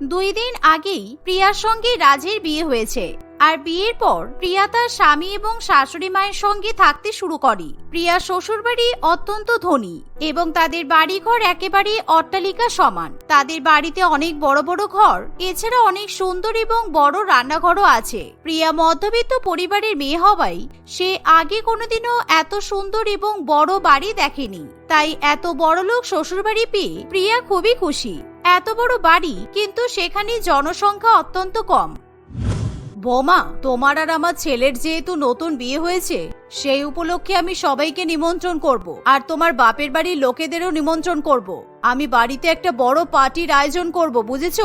দুই দিন আগেই প্রিয়ার সঙ্গে রাজের বিয়ে হয়েছে, আর বিয়ের পর প্রিয়া তার স্বামী এবং শাশুড়ি মায়ের সঙ্গে থাকতে শুরু করে। প্রিয়ার শ্বশুরবাড়ি অত্যন্ত ধনী এবং তাদের বাড়িঘর একেবারে অট্টালিকা সমান। তাদের বাড়িতে অনেক বড় বড় ঘর, এছাড়া অনেক সুন্দর এবং বড় রান্নাঘরও আছে। প্রিয়া মধ্যবিত্ত পরিবারের মেয়ে হওয়ায় সে আগে কোনোদিনও এত সুন্দর এবং বড় বাড়ি দেখেনি। তাই এত বড় লোক শ্বশুরবাড়ি পেয়ে প্রিয়া খুবই খুশি। এত বড় বাড়ি, কিন্তু সেখানে জনসংখ্যা অত্যন্ত কম। বোমা, তোমার আর আমার ছেলের যেহেতু নতুন বিয়ে হয়েছে, সেই উপলক্ষে আমি সবাইকে নিমন্ত্রণ করব, আর তোমার বাপের বাড়ির লোকেদেরও নিমন্ত্রণ করব। আমি বাড়িতে একটা বড় পার্টির আয়োজন করব, বুঝেছ?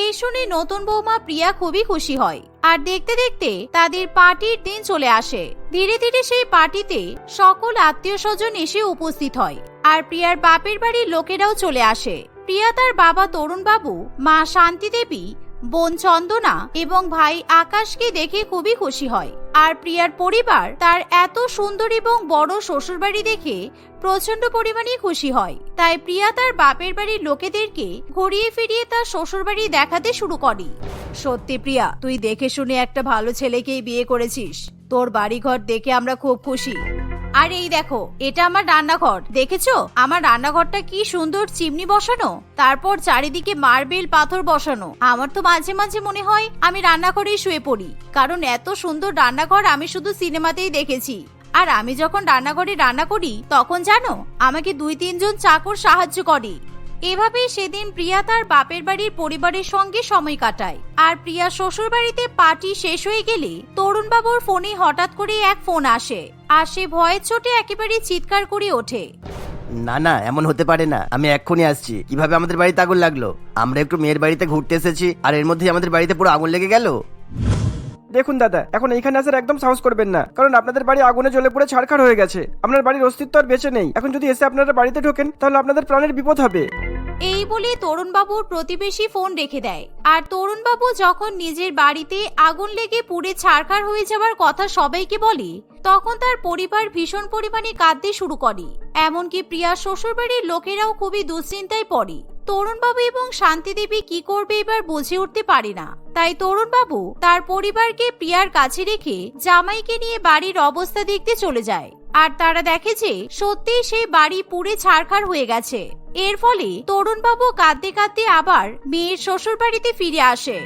এই শুনে নতুন বৌমা প্রিয়া খুবই খুশি হয়, আর দেখতে দেখতে তাদের পার্টির দিন চলে আসে। ধীরে ধীরে সেই পার্টিতে সকল আত্মীয় স্বজন এসে উপস্থিত হয়, আর প্রিয়ার বাপের বাড়ির লোকেরাও চলে আসে। প্রিয়া তার বাবা তরুণবাবু, মা শান্তি দেবী বোন চন্দনা এবং ভাই আকাশকে দেখে খুবই খুশি হয়। আর প্রিয়ার পরিবার তার এত সুন্দর এবং বড় শ্বশুরবাড়ি দেখে প্রচণ্ড পরিমাণে খুশি হয়। তাই প্রিয়া তার বাপের বাড়ির লোকেদেরকে ঘুরিয়ে ফিরিয়ে তার শ্বশুরবাড়ি দেখাতে শুরু করে। সত্যি প্রিয়া, তুই দেখে শুনে একটা ভালো ছেলেকেই বিয়ে করেছিস। তোর বাড়িঘর দেখে আমরা খুব খুশি। আর এই দেখো, এটা আমার রান্নাঘর। দেখেছ? আমার রান্নাঘরটা কি সুন্দর চিমনি বসানো, তারপর চারিদিকে মার্বেল পাথর বসানো। আমার তো মাঝে মাঝে মনে হয় আমি রান্নাঘরেই শুয়ে পড়ি, কারণ এত সুন্দর রান্নাঘর আমি শুধু সিনেমাতেই দেখেছি। আর আমি যখন রান্নাঘরে রান্না করি, তখন জানো, আমাকে দুই তিনজন চাকর সাহায্য করে। এভাবেই সেদিন প্রিয়া তার বাপের বাড়ির পরিবারের সঙ্গে সময় কাটায়। আর প্রিয়া শ্বশুর বাড়িতে পার্টি শেষ হয়ে গেলে তরুণ বাবুর ফোনে হঠাৎ করে এক ফোন আসে। আর সে ভয়ের চোটে একেবারে চিৎকার করে ওঠে। না না, এমন হতে পারে না। আমি এক্ষুনি আসছি। কীভাবে আমাদের বাড়িতে আগুন লাগল? আমরা একটু মেয়ের বাড়িতে ঘুরতে এসেছি, আর এর মধ্যেই আমাদের বাড়িতে পুরো আগুন লেগে গেল। দেখুন দাদা, এখন এইখানে আসার একদম সাহস করবেন না। কারণ আপনাদের বাড়ি আগুনে জ্বলে পুড়ে ছাড়খাড় হয়ে গেছে। আপনার বাড়ির অস্তিত্ব আর বেঁচে নেই। এখন যদি এসে আপনারা বাড়িতে ঢোকেন, তাহলে আপনাদের প্রাণের বিপদ হবে। এই বলে তরুণবাবুর প্রতিবেশী ফোন রেখে দেয়। আর তরুণবাবু যখন নিজের বাড়িতে আগুন লেগে পুড়ে ছাড়খাড় হয়ে যাওয়ার কথা সবাইকে বলে, তখন তার পরিবার ভীষণ পরিমাণে কাঁদতে শুরু করে। এমনকি প্রিয়া শ্বশুরবাড়ির লোকেরাও খুবই দুশ্চিন্তায় পড়ে। তরুণবাবু এবং শান্তিদেবী কি করবে এবার বুঝে উঠতে পারে না। তাই তরুণবাবু তার পরিবারকে প্রিয়ার কাছে রেখে জামাইকে নিয়ে বাড়ির অবস্থা দেখতে চলে যায়। আর তারা দেখে যে সত্যিই সেই বাড়ি পুড়ে ছাড়খাড় হয়ে গেছে। এর ফলে তরুণবাবু কাঁদতে কাঁদতে আবার মেয়ের শ্বশুর বাড়িতে ফিরে আসে।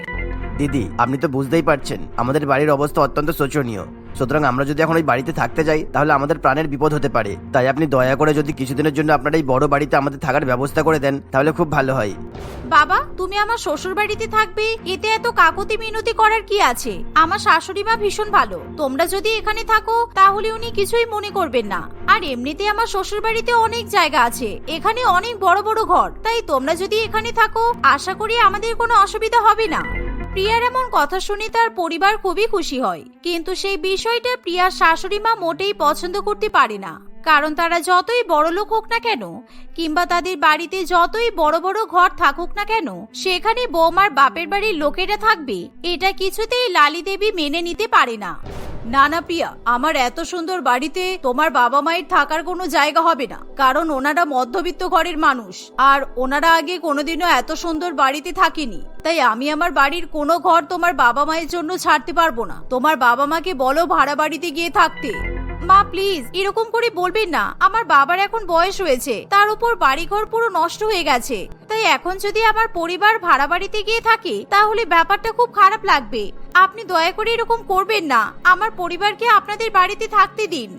দিদি, আপনি তো বুঝতেই পারছেন, আমাদের বাড়ির অবস্থা অত্যন্ত শোচনীয়। সুতরাং আমরা যদি এখন ওই বাড়িতে থাকতে যাই, তাহলে আমাদের প্রাণের বিপদ হতে পারে। তাই আপনি দয়া করে যদি কিছুদিনের জন্য আপনার এই বড় বাড়িতে আমাদের থাকার ব্যবস্থা করে দেন, তাহলে খুব ভালো হয়। বাবা, তুমি আমার শ্বশুর বাড়িতে থাকবে, এতে এত কাকুতি মিনতি করার কি আছে? আমার শাশুড়ি মা ভীষণ ভালো। তোমরা যদি এখানে থাকো, তাহলে উনি কিছুই মনে করবেন না। আর এমনিতে আমার শ্বশুর বাড়িতে অনেক জায়গা আছে, এখানে অনেক বড় বড় ঘর। তাই তোমরা যদি এখানে থাকো, আশা করি আমাদের কোনো অসুবিধা হবে না। প্রিয়ার এমন কথা শুনে তার পরিবার খুবই খুশি হয়। কিন্তু সেই বিষয়টা প্রিয়ার শাশুড়ি মা মোটেই পছন্দ করতে পারে না। কারণ তারা যতই বড় লোক হোক না কেন, কিংবা তাদের বাড়িতে যতই বড় বড় ঘর থাকুক না কেন, সেখানে বৌমার বাপের বাড়ির লোকেরা থাকবে, এটা কিছুতেই লালি দেবী মেনে নিতে পারে না। না না প্রিয়া আমার এত সুন্দর বাড়িতে তোমার বাবা মায়ের থাকার কোনো জায়গা হবে না, কারণ ওনারা মধ্যবিত্ত ঘরের মানুষ, আর ওনারা আগে কোনোদিনও এত সুন্দর বাড়িতে থাকেনি। তাই আমি আমার বাড়ির কোনো ঘর তোমার বাবা মায়ের জন্য ছাড়তে পারব না। তোমার বাবা মাকে বলো ভাড়া বাড়িতে গিয়ে থাকতে। মা প্লিজ এরকম করে বলবেন না। আমার বাবার এখন বয়স হয়েছে, তার উপর বাড়িঘর পুরো নষ্ট হয়ে গেছে। তাই এখন যদি আমার পরিবার ভাড়া বাড়িতে গিয়ে থাকে, তাহলে ব্যাপারটা খুব খারাপ লাগবে। আপনি দয়া করে এরকম করবেন না। আমার পরিবারকে আপনাদের বাড়িতে থাকতে দিন।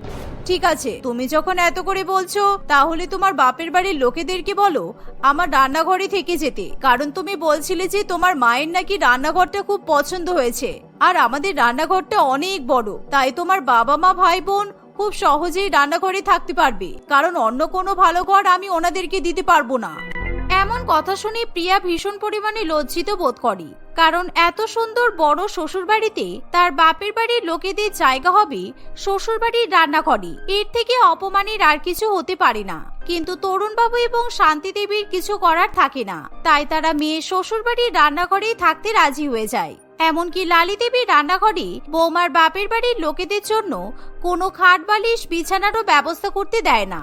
ঠিক আছে, তুমি যখন এত করে বলছো, তাহলে তোমার বাপের বাড়ির লোকেদেরকে বলো, আমার রান্নাঘরে থেকে যেতে। কারণ তুমি বলছিলে যে তোমার মায়ের নাকি রান্নাঘরটা খুব পছন্দ হয়েছে। আর আমাদের রান্নাঘরটা অনেক বড়, তাই তোমার বাবা মা ভাই বোন খুব সহজেই রান্নাঘরে থাকতে পারবে। কারণ অন্য কোনো ভালো ঘর আমি ওনাদেরকে দিতে পারব না। এমন কথা শুনে প্রিয়া ভীষণ পরিমাণে লজ্জিত বোধ করে, কারণ এত সুন্দর বড় শ্বশুর বাড়িতে তার বাপের বাড়ির লোকেদের জায়গা হবে শ্বশুর বাড়ির রান্নাঘরে। এর থেকে অপমানের আর কিছু হতে পারে না। কিন্তু তরুণবাবু এবং শান্তি দেবীর কিছু করার থাকে না। তাই তারা মেয়ে শ্বশুর বাড়ির রান্নাঘরেই থাকতে রাজি হয়ে যায়। এমনকি লালি দেবীর রান্নাঘরে বৌমার বাপের বাড়ির লোকেদের জন্য কোনো খাট বালিশ বিছানারও ব্যবস্থা করতে দেয় না।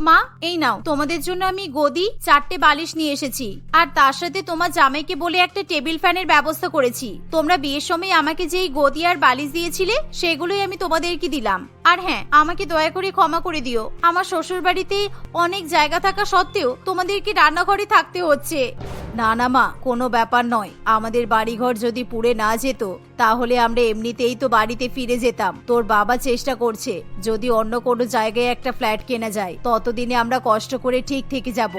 মা, এই নাও। তোমাদের জন্য আমি গদি, চারটে বালিশ নিয়ে এসেছি। আর তার সাথে তোমার জামাইকে বলে একটা টেবিল ফ্যানের ব্যবস্থা করেছি। তোমরা বিয়ের সময় আমাকে যেই গদি আর বালিশ দিয়েছিলে, সেগুলোই আমি তোমাদেরকে দিলাম। আর হ্যাঁ আমাকে দয়া করে ক্ষমা করে দিও। আমার শ্বশুর বাড়িতে অনেক জায়গা থাকা সত্ত্বেও তোমাদেরকে রান্নাঘরে থাকতে হচ্ছে। না না মা, কোনো ব্যাপার নয়। আমাদের বাড়িঘর যদি পুড়ে না যেত তাহলে আমরা এমনিতেই তো বাড়িতে ফিরে যেতাম। তোর বাবা চেষ্টা করছে, যদি অন্য কোনো জায়গায় একটা ফ্ল্যাট কেনা যায়। ততদিনে আমরা কষ্ট করে ঠিক থেকে যাব।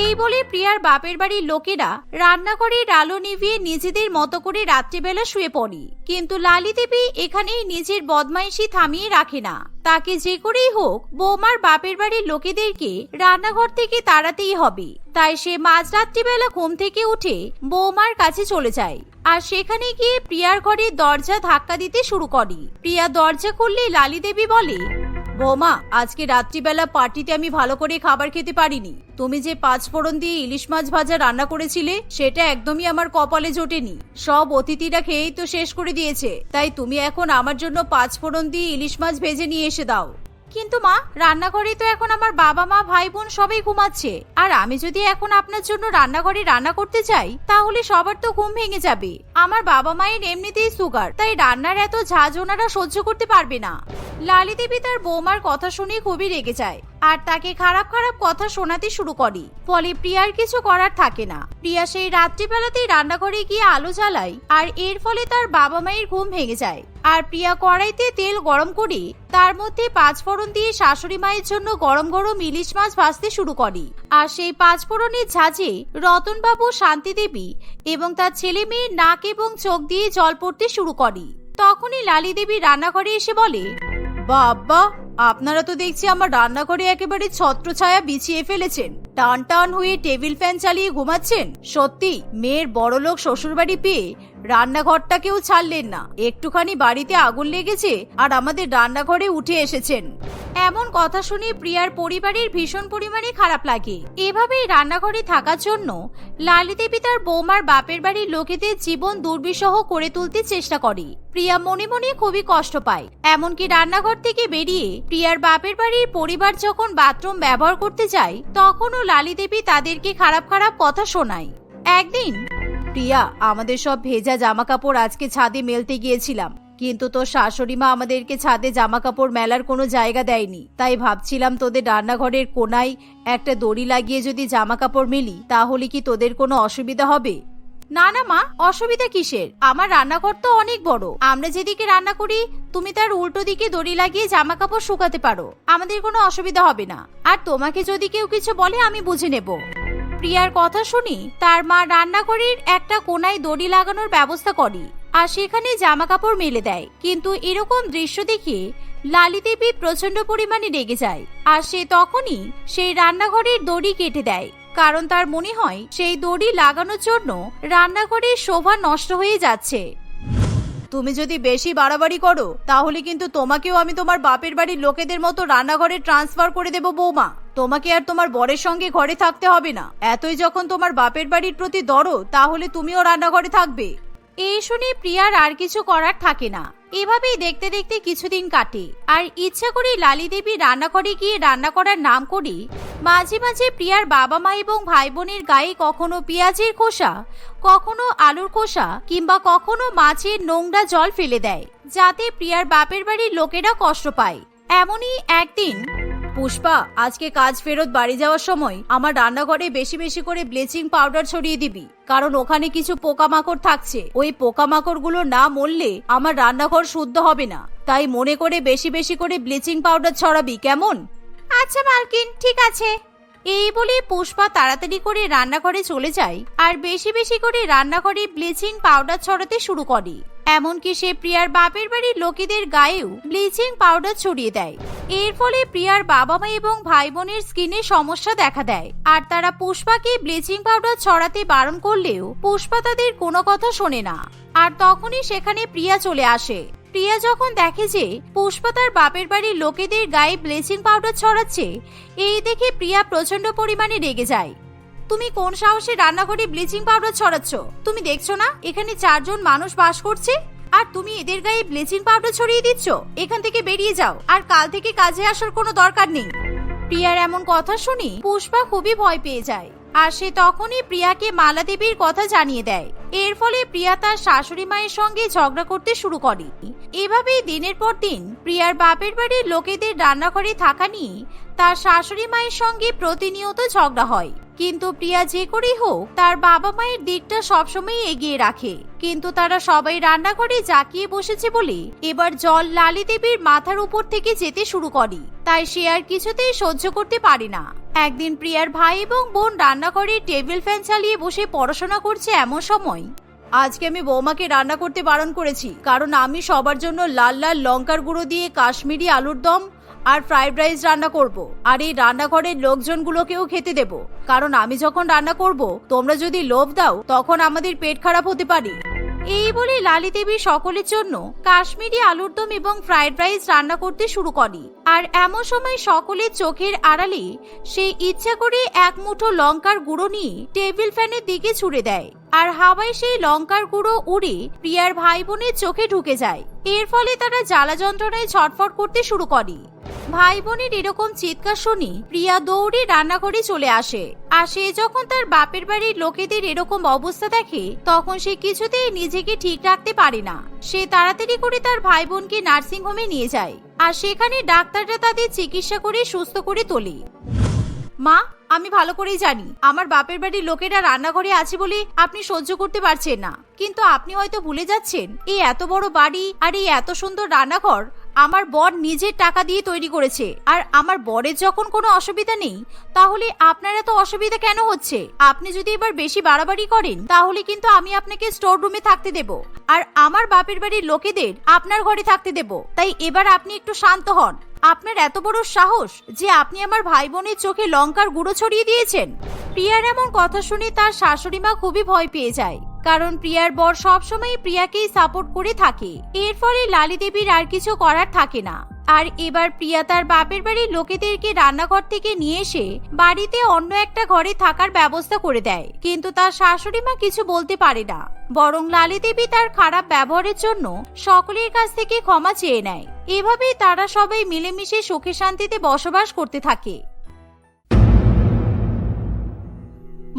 এই বলে প্রিয়ার বাপের বাড়ির লোকেরা রান্নাঘরের আলো নিভিয়ে নিজেদের মতো করে রাত্রিবেলা শুয়ে পড়ি। কিন্তু লালি দেবী এখানেই নিজের বদমাইশি থামিয়ে রাখে না। তাকে যে করেই হোক, বৌমার বাপের বাড়ির লোকেদেরকে রান্নাঘর থেকে তাড়াতেই হবে। তাই সে মাঝরাত্রিবেলা ঘুম থেকে উঠে বৌমার কাছে চলে যায়। আর সেখানে গিয়ে প্রিয়ার ঘরের দরজা ধাক্কা দিতে শুরু করে। প্রিয়া দরজা খুললে লালি দেবী বলে, বৌমা, আজকে রাত্রিবেলা পার্টিতে আমি ভালো করে খাবার খেতে পারিনি। তুমি যে পাঁচ ফোড়ন দিয়ে ইলিশ মাছ ভাজা রান্না করেছিলে, সেটা একদমই আমার কপালে জোটেনি। সব অতিথিরা খেয়েই তো শেষ করে দিয়েছে। তাই তুমি এখন আমার জন্য পাঁচ ফোড়ন দিয়ে ইলিশ মাছ ভেজে নিয়ে এসে দাও। কিন্তু মা রান্নাঘরে তো এখন আমার বাবা মা ভাই বোন সবাই ঘুমাচ্ছে। আর আমি যদি এখন আপনার জন্য রান্নাঘরে রান্না করতে চাই, তাহলে সবার তো ঘুম ভেঙে যাবে। আমার বাবা মায়ের এমনিতেই সুগার, তাই রান্নার এত ঝাঁজ ওনারা সহ্য করতে পারবে না। লালি দেবী তার বৌমার কথা শুনে খুবই রেগে যায়। আর তাকে খারাপ খারাপ কথা শোনাতে শুরু করে। ফলে প্রিয়ার কিছু করার থাকে না। প্রিয়া সেই রাত্রিবেলাতেই রান্নাঘরে গিয়ে আলো জ্বালায় আর এর ফলে তার বাবা মায়ের ঘুম ভেঙে যায়। আর প্রিয়া কড়াইতে তেল গরম করে তার মধ্যে পাঁচ ফোড়ন দিয়ে শাশুড়ি মায়ের জন্য গরম গরম ইলিশ মাছ ভাজতে শুরু করে। আর সেই পাঁচ ফোড়নের ঝাঁঝে রতনবাবু শান্তি দেবী এবং তার ছেলে মেয়ের নাক এবং চোখ দিয়ে জল পড়তে শুরু করে। তখনই লালি দেবী রান্নাঘরে এসে বলে, বাবা আপনারা তো দেখছি আমার রান্নাঘরে একেবারে ছত্রছায়া বিছিয়ে ফেলেছেন। টান টান হয়ে টেবিল ফ্যান চালিয়ে ঘুমাচ্ছেন? সত্যি, মেয়ের বড়লোক শ্বশুরবাড়ি পেয়ে রান্নাঘরটাকেও ছাড়লেন না। একটুখানি বাড়িতে আগুন লেগেছে আর আমাদের রান্নাঘরে উঠে এসেছেন। এমন কথা শুনে প্রিয়ার পরিবারের ভীষণ পরিমাণে খারাপ লাগে। এভাবেই রান্নাঘরে থাকার জন্য লালি দেবী তার বৌমার বাপের বাড়ির লোকেদের জীবন দুর্বিষহ করে তুলতে চেষ্টা করে। প্রিয়া মনে মনে খুবই কষ্ট পায়। এমনকি রান্নাঘর থেকে বেরিয়ে প্রিয়ার বাপের বাড়ির পরিবার যখন বাথরুম ব্যবহার করতে যায়, তখনও লালি দেবী তাদেরকে খারাপ খারাপ কথা শোনায়। একদিন প্রিয়া, আমাদের সব ভেজা জামা কাপড় আজকে ছাদে মেলতে গিয়েছিলাম। কিন্তু তোর শাশুড়ি মা আমাদেরকে ছাদে জামা কাপড় মেলার কোনো জায়গা দেয়নি। তাই ভাবছিলাম তোদের রান্নাঘরের কোনায় একটা দড়ি লাগিয়ে যদি জামা কাপড় মেলি, তাহলে কি তোদের কোনো অসুবিধা হবে? না না, মা, অসুবিধা কিসের? আমার রান্নাঘর তো অনেক বড়। আমরা যেদিকে রান্না করি, তুমি তার উল্টো দিকে দড়ি লাগিয়ে জামা কাপড় শুকাতে পারো। আমাদের কোনো অসুবিধা হবে না। আর তোমাকে যদি কেউ কিছু বলে, আমি বুঝে নেব। প্রিয়ার কথা শুনি, তার মা রান্নাঘরের একটা কোনায় দড়ি লাগানোর ব্যবস্থা করে আর সেখানে জামা কাপড় মেলে দেয়। কিন্তু এরকম দৃশ্য দেখে লালি দেবী প্রচণ্ড পরিমাণে রেগে যায়। আর সে তখনই সেই রান্নাঘরের দড়ি কেটে দেয়। কারণ তার মনে হয় সেই দড়ি লাগানোর জন্য রান্নাঘরের শোভা নষ্ট হয়ে যাচ্ছে। তুমি যদি বেশি বাড়াবাড়ি করো, তাহলে কিন্তু তোমাকেও আমি তোমার বাপের বাড়ির লোকেদের মতো রান্নাঘরে ট্রান্সফার করে দেব বৌমা। তোমাকে আর তোমার বরের সঙ্গে ঘরে থাকতে হবে না। এতই যখন তোমার বাপের বাড়ির প্রতি দরো তাহলে তুমিও রান্নাঘরে থাকবে। এই শুনে প্রিয়ার আর কিছু করার থাকে না। এভাবেই দেখতে দেখতে কিছুদিন কাটে। আর ইচ্ছা করে লালি দেবী রান্নাঘরে গিয়ে রান্না করার নাম করি মাঝে মাঝে প্রিয়ার বাবা মা এবং ভাই বোনের গায়ে কখনো পেঁয়াজের খোসা, কখনো আলুর খোসা কিংবা কখনো মাছের নোংরা জল ফেলে দেয়, যাতে প্রিয়ার বাপের বাড়ির লোকেরা কষ্ট পায়। এমনই একদিন পুষ্পা, আজকে কাজ ফেরত বাড়ি যাওয়ার সময় আমার রান্নাঘরে বেশি বেশি করে ব্লিচিং পাউডার ছড়িয়ে দিবি। কারণ ওখানে কিছু পোকামাকড় থাকছে। ওই পোকামাকড়গুলো না মরলে আমার রান্নাঘর শুদ্ধ হবে না। তাই মনে করে বেশি বেশি করে ব্লিচিং পাউডার ছড়াবি, কেমন? আচ্ছা মালকিন, ঠিক আছে। এই বলে পুষ্পা তাড়াতাড়ি করে রান্নাঘরে চলে যায় আর বেশি বেশি করে রান্নাঘরে ব্লিচিং পাউডার ছড়াতে শুরু করে। এমনকি সে প্রিয়ার বাপের বাড়ির লোকেদের গায়েও ব্লিচিং পাউডার ছড়িয়ে দেয়। এর ফলে প্রিয়ার বাবা মা এবং ভাই বোনের স্কিনে সমস্যা দেখা দেয়। আর তারা পুষ্পাকে ব্লিচিং পাউডার ছড়াতে বারণ করলেও পুষ্পা তাদের কোনো কথা শোনে না। আর তখনই সেখানে প্রিয়া চলে আসে। প্রিয়া যখন দেখে যে পুষ্পা তার বাপের বাড়ির লোকেদের গায়ে ব্লিচিং পাউডার ছড়াচ্ছে, এই দেখে প্রিয়া প্রচণ্ড পরিমাণে রেগে যায়। তুমি কোন সাহসে রান্নাঘরে ব্লিচিং পাউডার ছড়াচ্ছ? তুমি দেখছ না? এখানে চারজন মানুষ বাস করছে? আর তুমি এদের গায়ে ব্লিচিং পাউডার ছড়িয়ে দিচ্ছ? এখান থেকে বেরিয়ে যাও। আর কাল থেকে কাজে আসার কোনো দরকার নেই। প্রিয়ার এমন কথা শুনি পুষ্পা খুবই ভয় পেয়ে যায়। আর সে তখনই প্রিয়াকে মালা দেবীর কথা জানিয়ে দেয়। এর ফলে প্রিয়া তার শাশুড়ি মায়ের সঙ্গে ঝগড়া করতে শুরু করে। এভাবেই দিনের পর দিন প্রিয়ার বাপের বাড়ির লোকেদের রান্নাঘরে থাকা নিয়ে তার শাশুড়ি মায়ের সঙ্গে প্রতিনিয়ত ঝগড়া হয়। কিন্তু প্রিয়া যে করেই হোক, তার বাবা মায়ের দিকটা সবসময় এগিয়ে রাখে। কিন্তু তারা সবাই রান্নাঘরে জাকিয়ে বসেছে বলে এবার জল লালি দেবীর মাথার উপর থেকে যেতে শুরু করে। তাই সে আর কিছুতেই সহ্য করতে পারে না। একদিন প্রিয়ার ভাই এবং বোন রান্নাঘরে টেবিল ফ্যান চালিয়ে বসে পড়াশোনা করছে এমন সময়। আজকে আমি বৌমাকে রান্না করতে বারণ করেছি, কারণ আমি সবার জন্য লাল লাল লঙ্কার গুঁড়ো দিয়ে কাশ্মীরি আলুর দম আর ফ্রাইড রাইস রান্না করব। আর এই রান্নাঘরের লোকজনগুলোকেও খেতে দেব। কারণ আমি যখন রান্না করব, তোমরা যদি লোভ দাও, তখন আমাদের পেট খারাপ হতে পারে। এই বলে লালি দেবী সকলের জন্য কাশ্মীরি আলুর দম এবং ফ্রাইড রাইস রান্না করতে শুরু করে। আর এমন সময় সকলের চোখের আড়ালে সে ইচ্ছা করে এক মুঠো লঙ্কার গুঁড়ো নিয়ে টেবিল ফ্যানের দিকে ছুড়ে দেয়। আর হাওয়ায় সেই লঙ্কার গুঁড়ো উড়ে প্রিয়ার ভাই বোনের চোখে ঢুকে যায়। এর ফলে তারা জ্বালা যন্ত্রণায় ছটফট করতে শুরু করে। ভাই বোনের এরকম চিৎকার শুনি প্রিয়া দৌড়ে রান্নাঘরে চলে আসে। আর সে যখন তার বাপের বাড়ির লোকেদের এরকম অবস্থা দেখে, তখন সে কিছুতেই নিজেকে ঠিক রাখতে পারে না। সে তাড়াতাড়ি করে তার ভাই বোনকে নার্সিং হোমে নিয়ে যায়। আর সেখানে ডাক্তাররা তাদের চিকিৎসা করে সুস্থ করে তোলে। মা, আমি ভালো করেই জানি। আমার বাপের বাড়ির লোকেরা রান্নাঘরে আছে বলে আপনি সহ্য করতে পারছেন না। কিন্তু আপনি হয়তো ভুলে যাচ্ছেন, এই এত বড় বাড়ি আর এই এত সুন্দর রান্নাঘর আমার বর নিজের টাকা দিয়ে তৈরি করেছে। আর আমার বরের যখন কোনো অসুবিধা নেই, তাহলে আপনার এত অসুবিধা কেন হচ্ছে? আপনি যদি এবার বেশি বাড়াবাড়ি করেন, তাহলে কিন্তু আমি আপনাকে স্টোর রুমে থাকতে দেব। আর আমার বাপের বাড়ির লোকেদের আপনার ঘরে থাকতে দেব। তাই এবার আপনি একটু শান্ত হন। আপনার এত বড় সাহস যে আপনি আমার ভাই বোনের চোখে লঙ্কার গুঁড়ো ছড়িয়ে দিয়েছেন? প্রিয়ার এমন কথা শুনে তার শাশুড়ি মা খুবই ভয় পেয়ে যায়। কারণ প্রিয়ার বর সবসময় প্রিয়াকেই সাপোর্ট করে থাকে। এর ফলে লালি দেবীর আর কিছু করার থাকে না। আর এবার প্রিয়া তার বাপের বাড়ির লোকেদেরকে রান্নাঘর থেকে নিয়ে এসে বাড়িতে অন্য একটা ঘরে থাকার ব্যবস্থা করে দেয়। কিন্তু তার শাশুড়ি মা কিছু বলতে পারে না। বরং লালি দেবী তার খারাপ ব্যবহারের জন্য সকলের কাছ থেকে ক্ষমা চেয়ে নেয়। এভাবেই তারা সবাই মিলেমিশে সুখে শান্তিতে বসবাস করতে থাকে।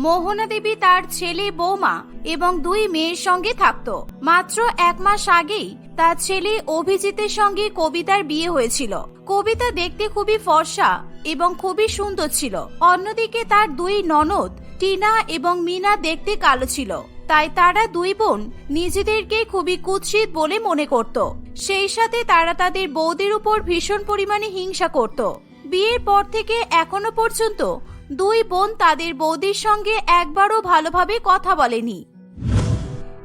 মোহনা দেবী তার ছেলে বৌমা এবং দুই মেয়ের সঙ্গে থাকতো। মাত্র এক মাস আগেই তার ছেলে অভিজিতের সঙ্গে কবিতার বিয়ে হয়েছিল। কবিতা দেখতে খুবই ফর্সা এবং খুবই সুন্দর ছিল। অন্যদিকে তার দুই ননদ, টিনা এবং মিনা দেখতে কালো ছিল। তাই তারা দুই বোন নিজেদেরকে খুবই কুৎসিত বলে মনে করত। সেই সাথে তারা তাদের বৌদির উপর ভীষণ পরিমাণে হিংসা করত। বিয়ের পর থেকে এখনও পর্যন্ত দুই বোন তাদের বৌদির সঙ্গে একবারও ভালোভাবে কথা বলেনি।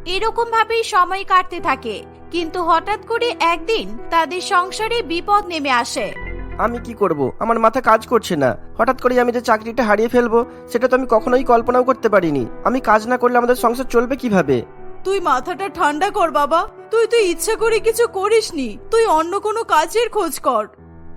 এরকম ভাবেই সময় কাটতে থাকে কিন্তু হঠাৎ করে একদিন তাদের সংসারে বিপদ নেমে আসে। আমি কি করব? আমার মাথা কাজ করছে না। হঠাৎ করে আমি যে চাকরিটা হারিয়ে ফেলব সেটা তো আমি কখনোই কল্পনাও করতে পারিনি। আমি কাজ না করলে আমাদের সংসার চলবে কীভাবে? তুই মাথাটা ঠান্ডা কর বাবা। তুই তুই ইচ্ছা করে কিছু করিসনি। তুই অন্য কোনো কাজের খোঁজ কর।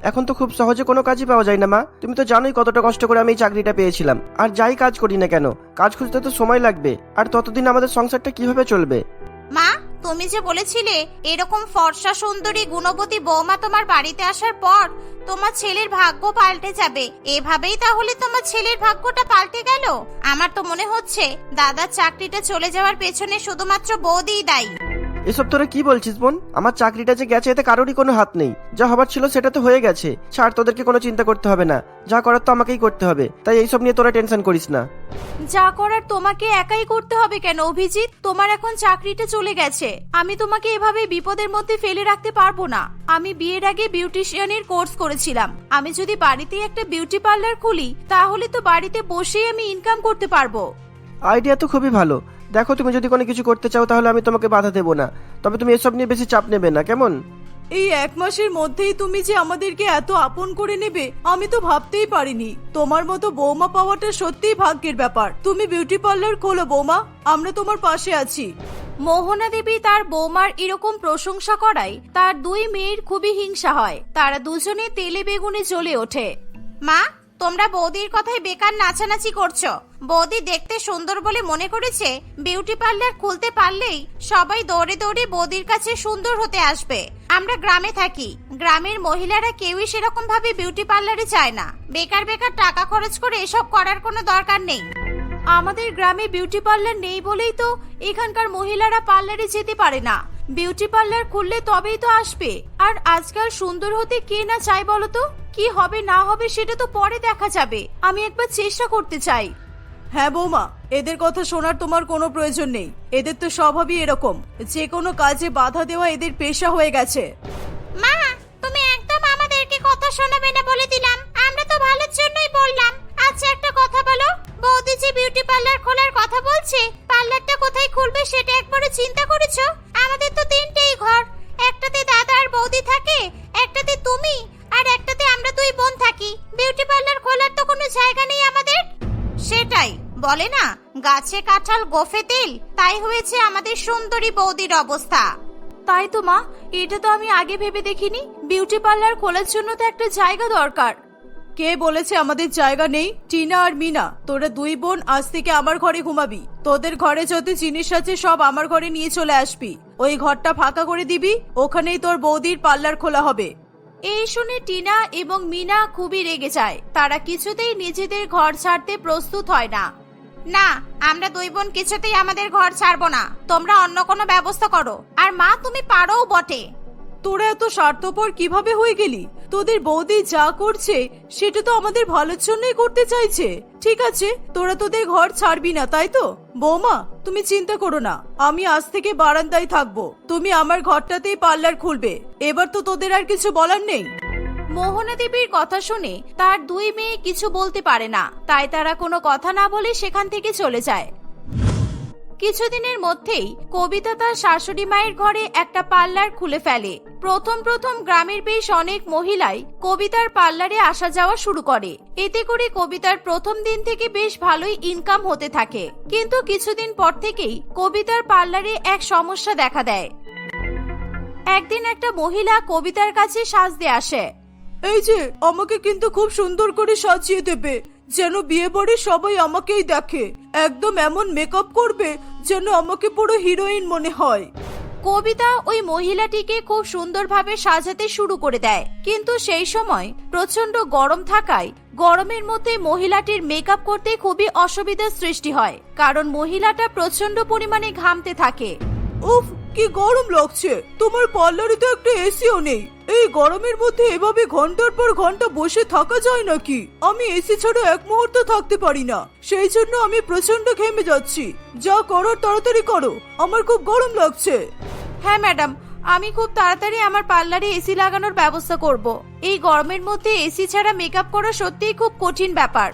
এখন তো খুব সহজে কোনো কাজই পাওয়া যায় না, মা। তুমি তো জানোই কতটা কষ্ট করে আমি এই চাকরিটা পেয়েছিলাম। আর যাই কাজ করি না কেন, কাজ খুঁজতে তো সময় লাগবে। আর ততদিন আমাদের সংসারটা কীভাবে চলবে? মা, তুমি যে বলেছিলে এরকম ফর্সা সুন্দরী গুণবতী বৌমা তোমার বাড়িতে আসার পর তোমার ছেলের ভাগ্য পাল্টে যাবে। এভাবেই তাহলে তোমার ছেলের ভাগ্যটা পাল্টে গেল? আমার তো মনে হচ্ছে দাদার চাকরিটা চলে যাওয়ার পেছনে শুধুমাত্র বৌদিই দায়ী। এসব তোরা কি বলছিস বোন? আমার চাকরিটা যে গেছে এতে কারোরই কোনো হাত নেই। যা হবার ছিল সেটা তো হয়ে গেছে। ছাড় তোদেরকে কোনো চিন্তা করতে হবে না। যা করার তো আমাকেই করতে হবে। তাই এইসব নিয়ে তোরা টেনশন করিস না। যা করার তোমাকে একাই করতে হবে কেন অভিজিৎ? তোমার এখন চাকরিটা চলে গেছে। আমি তোমাকে এভাবে বিপদের মধ্যে ফেলে রাখতে পারব না। আমি বিয়ের আগে বিউটিশিয়ানের কোর্স করেছিলাম। আমি যদি বাড়িতে একটা বিউটি পার্লার খুলি তাহলে তো বাড়িতে বসেই আমি ইনকাম করতে পারব। আইডিয়া তো খুবই ভালো। দেখো তুমি যদি কোনো কিছু করতে চাও তাহলে আমি তোমাকে বাধা দেবো না। তবে তুমি এসব নিয়ে বেশি চাপ নেবে না কেমন? এই এক মাসের মধ্যেই তুমি যে আমাদেরকে এত আপন করে নেবে আমি তো ভাবতেই পারিনি। তোমার মতো বৌমা পাওয়াটা সত্যিই ভাগ্যের ব্যাপার। তুমি বিউটি পার্লার খোলো বৌমা। আমরা তোমার পাশে আছি। মোহনা দেবী তার বৌমার এরকম প্রশংসা করায় তার দুই মেয়ের খুবই হিংসা হয়। তারা দুজনে তেলে বেগুনে জ্বলে ওঠে। মা তোমরা বৌদির কথায় বেকার নাচানাচি করছ। বৌদি দেখতে সুন্দর বলে মনে করেছে, বিউটি পার্লার খুলতে পারলেই সবাই দৌড়ে দৌড়ে বৌদির কাছে সুন্দর হতে আসবে। আমরা গ্রামে থাকি, গ্রামের মহিলারা কেউই সেরকম ভাবে বিউটি পার্লারে যায় না। বেকার বেকার টাকা খরচ করে এসব করার কোনো দরকার নেই। আমাদের গ্রামে বিউটি পার্লার নেই বলেই তো এখানকার মহিলারা পার্লারে যেতে পারে না। বিউটি পার্লার খুললে তবেই তো আসবে। আর আজকাল সুন্দর হতে কে না চাই বলো তো? কি হবে না হবে সেটা তো পরে দেখা যাবে। আমি একবার চেষ্টা করতে চাই। হ্যাঁ বৌমা এদের কথা শোনার তোমার কোনো প্রয়োজন নেই। এদের তো স্বভাবই এরকম। যে কোনো কাজে বাধা দেওয়া এদের পেশা হয়ে গেছে। মা তুমি একদম আমাদেরকে কথা শোনাবে না বলে দিলাম। আমরা তো ভালোর জন্যই বললাম। আচ্ছা একটা কথা বলো। বৌদি যে বিউটি পার্লার খোলার কথা বলছে, পার্লারটা কোথায় খুলবে সেটা একবারও চিন্তা করেছ? আমাদের তো তিনটেই ঘর। একটাতে দাদা আর বৌদি থাকে, একটাতে তুমি, আর একটাতে আমরা দুই বোন থাকি। বিউটি পার্লার খোলার তো কোনো জায়গা নেই আমাদের। সেটাই, বলে না, গাছে কাঁঠাল, গোফে তেল, তাই হয়েছে আমাদের সুন্দরী বৌদির অবস্থা। তাই তো মা, এটা তো আমি আগে ভেবে দেখিনি। বিউটি পার্লার খোলার জন্য তো একটা জায়গা দরকার। কে বলেছে আমাদের জায়গা নেই? টিনা আর মিনা তোরা দুই বোন আজ থেকে আমার ঘরে ঘুমাবি। তোদের ঘরে যত জিনিস আছে সব আমার ঘরে নিয়ে চলে আসবি। ওই ঘরটা ফাঁকা করে দিবি ওখানেই তোর বৌদির পার্লার খোলা হবে। এই শুনে টিনা এবং মিনা খুবই রেগে যায়। তারা কিছুতেই নিজেদের ঘর ছাড়তে প্রস্তুত হয় না। না আমরা দুই বোন কিছুতেই আমাদের ঘর ছাড়বো না। তোমরা অন্য কোনো ব্যবস্থা করো। আর মা তুমি পারোও বটে। তোরা এত স্বার্থপর কীভাবে হয়ে গেলি? তোদের বৌদি যা করছে, সেটা তো আমাদের ভালোর জন্যই করতে চাইছে। ঠিক আছে, তোরা তোদের ঘর ছাড়বি না, তাই তো? বৌমা, তুমি চিন্তা করো না, আমি আজ থেকে বারান্দায় থাকব। তুমি আমার ঘরটাতেই পার্লার খুলবে। এবার তো তোদের আর কিছু বলার নেই। মোহনা দেবীর কথা শুনে তার দুই মেয়ে কিছু বলতে পারে না। তাই তারা কোনো কথা না বলে সেখান থেকে চলে যায়। কিছুদিনের মধ্যেই কবিতা তার শাশুড়ি মায়ের ঘরে একটা পার্লার খুলে ফেলে। প্রথম প্রথম গ্রামের বেশ অনেক মহিলাই কবিতার পার্লারে আসা যাওয়া শুরু করে। এতে করে কবিতার প্রথম দিন থেকে বেশ ভালোই ইনকাম হতে থাকে। কিন্তু কিছুদিন পর থেকেই কবিতার পার্লারে এক সমস্যা দেখা দেয়। একদিন একটা মহিলা কবিতার কাছে সাজতে আসে। এই যে, আমাকে কিন্তু খুব সুন্দর করে সাজিয়ে দেবে। যেন বিয়ে বাড়ি সবাই আমাকেই দেখে। একদম এমন মেকআপ করবে যেন আমাকে পুরো হিরোইন মনে হয়। কবিতা ওই মহিলাটিকে খুব সুন্দরভাবে সাজাতে শুরু করে দেয়। কিন্তু সেই সময় প্রচণ্ড গরম থাকায় গরমের মধ্যে মহিলাটির মেকআপ করতে খুবই অসুবিধার সৃষ্টি হয়। কারণ মহিলাটা প্রচণ্ড পরিমাণে ঘামতে থাকে। উফ কি গরম লাগছে? তোমার পার্লারে তো একটা এসিও নেই। এই গরমের মধ্যে এভাবে ঘণ্টার পর ঘণ্টা বসে থাকা যায় নাকি? আমি এসি ছাড়া এক মুহূর্ত থাকতে পারি না। সেই জন্য আমি প্রচণ্ড ঘেমে যাচ্ছি। যা করার তাড়াতাড়ি করো। আমার খুব গরম লাগছে। হ্যাঁ ম্যাডাম। আমি খুব তাড়াতাড়ি আমার পার্লারে এসি লাগানোর ব্যবস্থা করব। এই গরমের মধ্যে এসি ছাড়া মেকআপ করা সত্যিই খুব কঠিন ব্যাপার।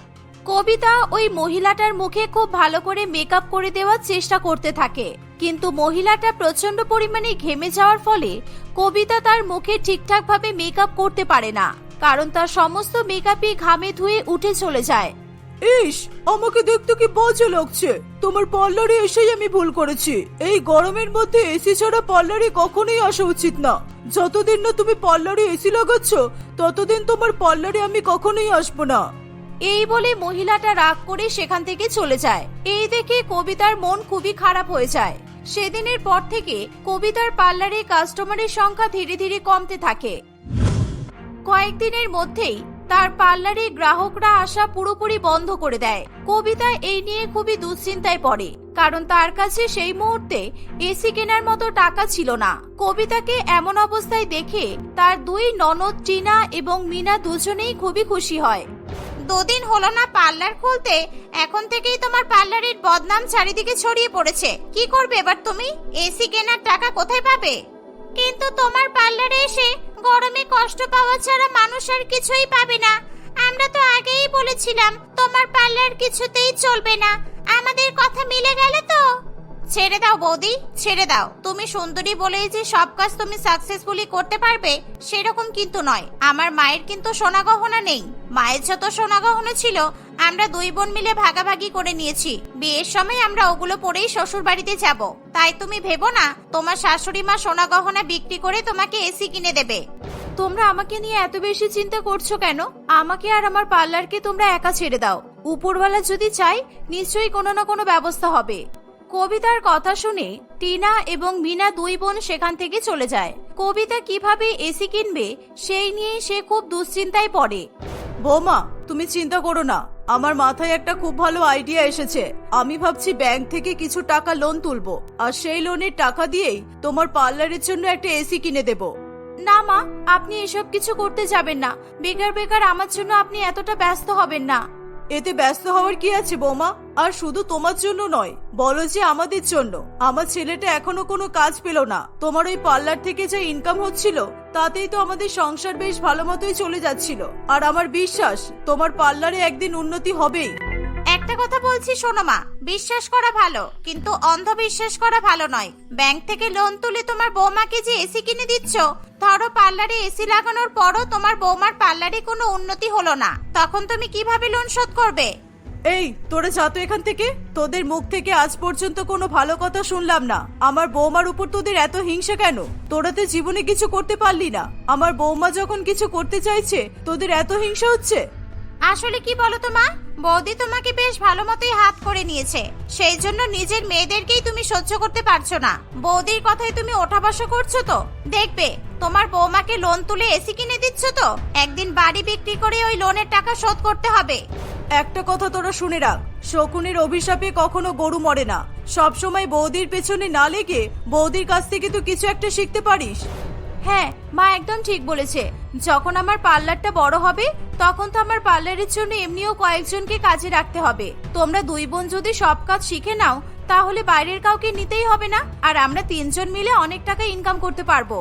কবিতা ওই মহিলাটার মুখে খুব ভালো করে মেকআপ করে দেওয়ার চেষ্টা করতে থাকে। কিন্তু মহিলাটা প্রচণ্ড পরিমাণে ঘেমে যাওয়ার ফলে কবিতা তার মুখে ঠিকঠাক ভাবে মেকআপ করতে পারে না কারণ তার সমস্ত মেকআপই ঘামে ধুয়ে উঠে চলে যায়। ইস আমাকে দেখতে কি বাজে লাগছে। তোমার পার্লারে এসেই আমি ভুল করেছি। এই গরমের মধ্যে এসি ছাড়া পার্লারে কখনোই আসা উচিত না। যতদিন না তুমি পার্লারে এসি লাগাচ্ছ ততদিন তোমার পার্লারে আমি কখনোই আসব না। এই বলে মহিলাটা রাগ করে সেখান থেকে চলে যায়। এই দেখে কবিতার মন খুবই খারাপ হয়ে যায়। সেদিনের পর থেকে কবিতার পার্লারে কাস্টমারের সংখ্যা ধীরে ধীরে কমতে থাকে। কয়েকদিনের মধ্যেই তার পার্লারে গ্রাহকরা আসা পুরোপুরি বন্ধ করে দেয়। কবিতা এই নিয়ে খুবই দুশ্চিন্তায় পড়ে, কারণ তার কাছে সেই মুহূর্তে এসি কেনার মতো টাকা ছিল না। কবিতাকে এমন অবস্থায় দেখে তার দুই ননদ টিনা এবং মিনা দুজনেই খুবই খুশি হয়। দুদিন হলো না পার্লার খুলতে, এখন থেকেই তোমার পার্লারের বদনাম চারিদিকে ছড়িয়ে পড়েছে। কি করবে এবার তুমি? এসি কেনার টাকা কোথায় পাবে? কিন্তু তোমার পার্লারে এসে গরমে কষ্ট পাওয়া ছাড়া মানুষ আর কিছুই পাবে না। আমরা তো আগেই বলেছিলাম, তোমার পার্লার কিছুতেই চলবে না। আমাদের কথা মিলে গেল তো? ছেড়ে দাও বৌদি, ছেড়ে দাও। তুমি সুন্দরী বলেই যে সব কাজ তুমি সাকসেসফুলি করতে পারবে, সেরকম কিন্তু নয়। আমার মায়ের কিন্তু সোনা গহনা নেই। মায়ের যত সোনা গহনা ছিল, আমরা দুই বোন মিলে ভাগাভাগি করে নিয়েছি। বিয়ের সময় আমরা ওগুলো পরেই শ্বশুর বাড়িতে যাব। তাই তুমি ভেবো না, তোমার শাশুড়ি মা সোনা গহনা বিক্রি করে তোমাকে এসি কিনে দেবে। তোমরা আমাকে নিয়ে এত বেশি চিন্তা করছ কেন? আমাকে আর আমার পার্লারকে তোমরা একা ছেড়ে দাও। উপরওয়ালা যদি চাই নিশ্চয়ই কোনো না কোনো ব্যবস্থা হবে। কবিতার কথা শুনে টিনা এবং মিনা দুই বোন সেখান থেকে চলে যায়। কবিতা কীভাবে এসি কিনবে সেই নিয়ে সে খুব দুশ্চিন্তায় পড়ে। বৌমা তুমি চিন্তা করো না। আমার মাথায় একটা খুব ভালো আইডিয়া এসেছে। আমি ভাবছি ব্যাংক থেকে কিছু টাকা লোন তুলবো। আর সেই লোনের টাকা দিয়েই তোমার পার্লারের জন্য একটা এসি কিনে দেবো। না মা আপনি এসব কিছু করতে যাবেন না। বেকার বেকার আমার জন্য আপনি এতটা ব্যস্ত হবেন না। এতে ব্যস্ত হওয়ার কি আছে, বৌমা? আর শুধু তোমার জন্য নয়, বলো যে আমাদের জন্য। আমার ছেলেটা এখনও কোনো কাজ পেল না। তোমার ওই পার্লার থেকে যা ইনকাম হচ্ছিল, তাতেই তো আমাদের সংসার বেশ ভালো মতোই চলে যাচ্ছিল। আর আমার বিশ্বাস, তোমার পার্লারে একদিন উন্নতি হবেই। একটা কথা বলছি, শোনো মা। বিশ্বাস করা ভালো, কিন্তু অন্ধবিশ্বাস করা ভালো নয়। ব্যাংক থেকে লোন তুলে তোমার বৌমাকে যে এসি কিনে দিচ্ছ, ধরো পার্লারে এসি লাগানোর পরও তোমার বৌমার পার্লারে কোনো উন্নতি হলো না। তখন তুমি কীভাবে লোন শোধ করবে? এই, তোরা যা তো এখান থেকে। তোদের মুখ থেকে আজ পর্যন্ত কোনো ভালো কথা শুনলাম না। আমার বৌমার উপর তোদের এত হিংসা কেন? তোরা তো জীবনে কিছু করতে পারলি না। আমার বৌমা যখন কিছু করতে চাইছে, তোদের এত হিংসা হচ্ছে? আসলে কি বলো তো মা? বৌদি তোমাকে বেশ ভালো মতোই হাত করে নিয়েছে। সেই জন্য নিজের মেয়েদেরকেই তুমি সহ্য করতে পারছ না। বৌদির কথাই তুমি ওঠা বসা করছ তো? দেখবে, তোমার বৌমাকে লোন তুলে এসি কিনে দিচ্ছ তো? একদিন বাড়ি বিক্রি করে ওই লোনের টাকা শোধ করতে হবে। একটা কথা তোরা শুনে রাখ। শকুনের অভিশাপে কখনো গরু মরে না। সব সময় বৌদির পেছনে না লেগে বৌদির কাছ থেকে তো কিছু একটা শিখতে পারিস। হ্যাঁ মা একদম ঠিক বলেছে। যখন আমার পার্লারটা বড় হবে, তখন তো আমার পার্লারের জন্য এমনিও কয়েকজনকে কাজে রাখতে হবে। তোমরা দুই বোন যদি সব কাজ শিখে নাও, তাহলে বাইরের কাউকে নিতেই হবে না। আর আমরা তিনজন মিলে অনেক টাকা ইনকাম করতে পারব।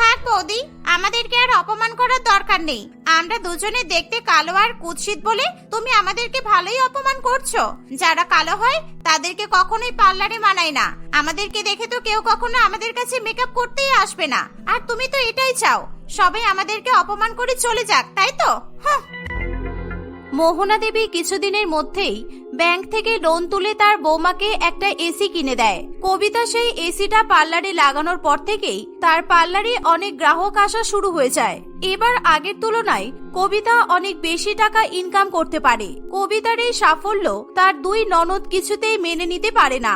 থাক বৌদি, আমাদেরকে আর অপমান করার দরকার নেই। আমরা দুজনে দেখতে কালো আর কুৎসিত বলে তুমি আমাদেরকে ভালোই অপমান করছ। যারা কালো হয়, তাদেরকে কখনোই পার্লারে মানায় না। আমাদেরকে দেখে তো কেউ কখনো আমাদের কাছে মেকআপ করতেই আসবে না। আর তুমি তো এটাই চাও, সবাই আমাদেরকে অপমান করে চলে যাক, তাই তো। মোহনা দেবী কিছুদিনের মধ্যেই ব্যাংক থেকে লোন তুলে তার বৌমাকে একটা এসি কিনে দেয়। কবিতা সেই এসিটা পার্লারে লাগানোর পর থেকেই তার পার্লারে অনেক গ্রাহক আসা শুরু হয়ে যায়। এবার আগের তুলনায় কবিতা অনেক বেশি টাকা ইনকাম করতে পারে। কবিতার এই সাফল্য তার দুই ননদ কিছুতেই মেনে নিতে পারে না।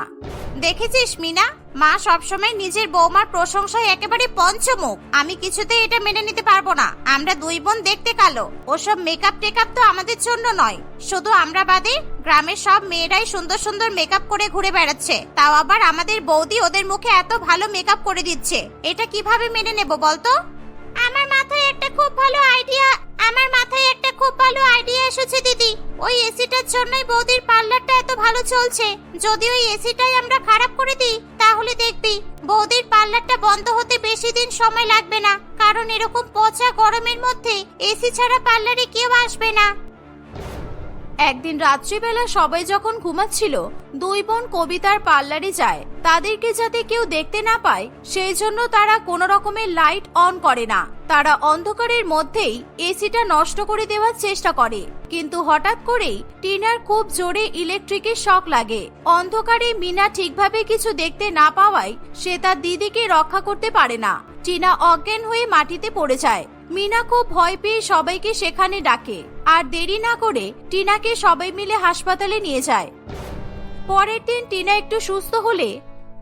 দেখেছিস মিনা? মা সবসময় নিজের বৌমার প্রশংসায় একেবারে পঞ্চমুখ। আমি কিছুতে এটা মেনে নিতে পারব না। আমরা দুই বোন দেখতে কালো। ওসব মেকআপ টেকআপ তো আমাদের জন্য নয়। শুধু আমরা বাদে গ্রামের সব মেয়েরাই সুন্দর সুন্দর মেকআপ করে ঘুরে বেড়াচ্ছে। তাও আবার আমাদের বৌদি ওদের মুখে এত ভালো মেকআপ করে দিচ্ছে। এটা কীভাবে মেনে নেব বলতো? আমার মাথায় একটা খুব ভালো আইডিয়া আমার মাথায় একটা খুব ভালো আইডিয়া এসেছে, দিদি। ওই এসিটার জন্যই বৌদির পার্লারটা এত ভালো চলছে। যদি ওই এসিটাই আমরা খারাপ করে দিই, তাহলে দেখবি, বৌদির পার্লারটা বন্ধ হতে বেশি দিন সময় লাগবে না। কারণ এরকম পচা গরমের মধ্যে এসি ছাড়া পার্লারে কেউ আসবে না। একদিন রাত্রিবেলা সবাই যখন ঘুমাচ্ছিল, দুই বোন কবিতার পার্লারে যায়। তাদেরকে যাতে কেউ দেখতে না পায়, সেই জন্য তারা কোনো রকমের লাইট অন করে না। তারা অন্ধকারের মধ্যেই এসিটা নষ্ট করে দেওয়ার চেষ্টা করে। কিন্তু হঠাৎ করেই টিনার খুব জোরে ইলেকট্রিকের শক লাগে। অন্ধকারে মিনা ঠিকভাবে কিছু দেখতে না পাওয়ায় সে তার দিদিকে রক্ষা করতে পারে না। টিনা অজ্ঞান হয়ে মাটিতে পড়ে যায়। মিনা খুব ভয় পেয়ে সবাইকে সেখানে ডাকে। আর দেরি না করে টিনাকে সবাই মিলে হাসপাতালে নিয়ে যায়। পরের দিন টিনা একটু সুস্থ হলে,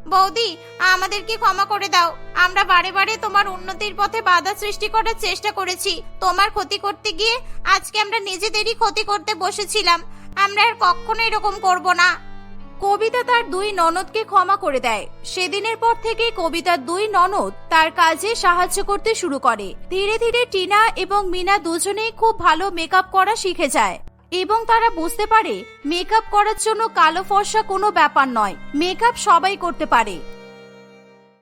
বৌদি, আমাদেরকে ক্ষমা করে দাও। আমরা বারে বারে তোমার উন্নতির পথে বাধা সৃষ্টি করার চেষ্টা করেছি। তোমার ক্ষতি করতে গিয়ে আজকে আমরা নিজেদেরই ক্ষতি করতে বসেছিলাম। আমরা আর কখনো এরকম করব না। কবিতা তার দুই ননদকে ক্ষমা করে দেয়। সেদিনের পর থেকে কবিতার দুই ননদ তার কাজে সাহায্য করতে শুরু করে। ধীরে ধীরে টিনা এবং মিনা দুজনেই খুব ভালো মেকআপ করা শিখে যায়। এবং তারা বুঝতে পারে, মেকআপ করার জন্য কালো ফর্সা কোনো ব্যাপার নয়। মেকআপ সবাই করতে পারে।